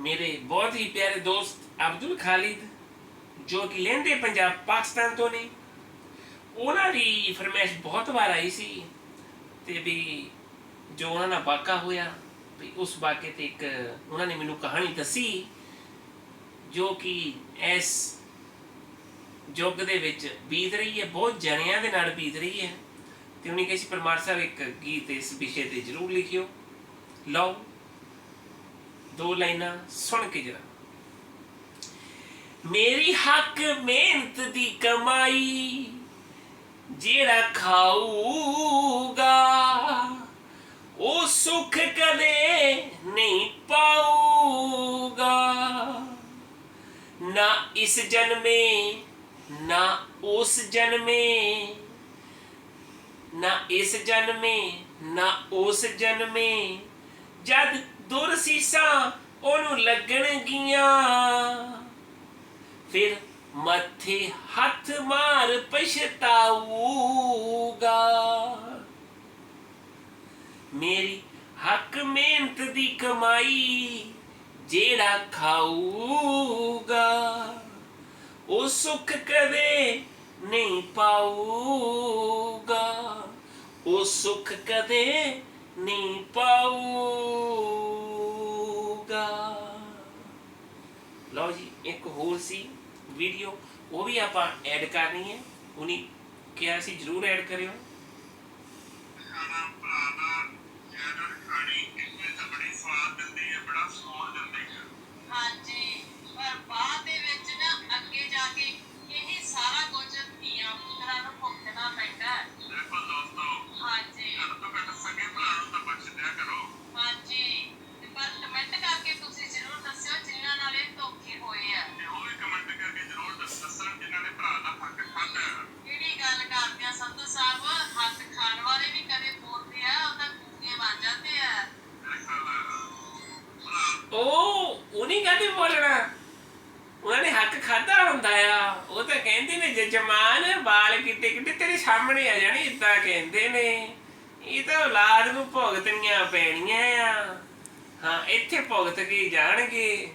ਮੇਰੇ ਬਹੁਤ ਹੀ ਪਿਆਰੇ ਦੋਸਤ ਅਬਦੁਲ ਖਾਲਿਦ, ਜੋ ਕਿ ਲਹਿੰਦੇ ਪੰਜਾਬ ਪਾਕਿਸਤਾਨ ਤੋਂ ਨੇ, ਉਹਨਾਂ ਦੀ ਫਰਮਾਇਸ਼ ਬਹੁਤ ਵਾਰ ਆਈ ਸੀ ਤੇ ਵੀ ਜੋ ਉਹਨਾਂ ਨਾਲ ਵਾਕਾ ਹੋਇਆ, ਵੀ ਉਸ ਵਾਕੇ ਤੇ ਇੱਕ ਉਹਨਾਂ ਨੇ ਮੈਨੂੰ ਕਹਾਣੀ ਦੱਸੀ, ਜੋ ਕਿ ਇਸ ਯੁੱਗ ਦੇ ਵਿੱਚ ਬੀਤ ਰਹੀ ਹੈ, ਬਹੁਤ ਜਣਿਆਂ ਦੇ ਨਾਲ ਬੀਤ ਰਹੀ ਹੈ, ਤੇ ਉਹਨੇ ਕਿਹਾ ਸੀ, ਪਰਮਾਰ ਸਾਹਿਬ, ਇੱਕ ਗੀਤ ਇਸ ਵਿਸ਼ੇ ਤੇ ਜ਼ਰੂਰ ਲਿਖਿਓ। ਲਓ। ਦੋ ਲਾਈਨਾਂ ਸੁਣ ਕੇ ਜਰਾ। ਮੇਰੀ ਹੱਕ ਮਿਹਨਤ ਦੀ ਕਮਾਈ ਜਿਹੜਾ ਖਾਊਗਾ, ਉਹ ਸੁਖ ਕਦੇ ਨਹੀਂ ਪਾਊਗਾ। ਨਾ ਇਸ ਜਨਮੇ, ਨਾ ਉਸ ਜਨਮੇ, ਨਾ ਇਸ ਜਨਮੇ, ਨਾ ਉਸ ਜਨਮੇ। ਜਦ ਦੁਰ ਸੀਸਾਂ ਉਹਨੂੰ ਲੱਗਣਗੀਆਂ। ਫਿਰ ਮੱਥੇ ਹੱਥ ਮਾਰ ਪਛਤਾਊਗਾ। ਮੇਰੀ ਹੱਕ ਮਿਹਨਤ ਦੀ ਕਮਾਈ ਜਿਹੜਾ ਖਾਊਗਾ, ਉਹ ਸੁੱਖ ਕਦੇ ਨਹੀਂ ਪਾਊਗਾ। ਉਹ ਸੁੱਖ ਕਦੇ ਨਹੀਂ ਪਾਊਗਾ ਲਓ ਜੀ, ਇੱਕ ਹੋਰ ਸੀ ਵੀਡੀਓ ਉਹ ਵੀ ਆਪਾਂ ਐਡ ਕਰਨੀ ਹੈ। ਉਨੀ ਕਿਹਾ ਸੀ, ਜਰੂਰ ਐਡ ਕਰਿਓ। ਗੱਲ ਕਰਦੇ ਆ ਸੰਧੂ ਸਾਹਿਬ ਹੱਥ ਖਾਣ ਵਾਲੇ ਵੀ ਕਦੇ ਬੋਲਦੇ ਆ, ਉਹ ਤਾਂ ਕੂਕੇ ਬਣ ਜਾਂਦੇ ਆ। ਉਹ ਉਹਨੇ ਕਾਹਦੇ ਬੋਲਣਾ। ਉਹਨਾਂ ਨੇ ਹੱਕ ਖਾਦਾ ਹੁੰਦਾ ਆ। ਉਹ ਤਾਂ ਕਹਿੰਦੇ ਨੇ ਜਜਮਾਨ ਬਾਲ ਕਿਤੇ ਕਿਤੇ ਤੇਰੇ ਸਾਹਮਣੇ ਆ ਜਾਣੀ ਇਦਾਂ ਕਹਿੰਦੇ ਨੇ। ਇਹ ਤਾਂ ਔਲਾਦ ਨੂੰ ਭੁਗਤਣੀਆਂ ਪੈਣੀਆਂ ਆ। ਹਾਂ, ਇੱਥੇ ਭੁਗਤ ਕੇ ਜਾਣਗੇ।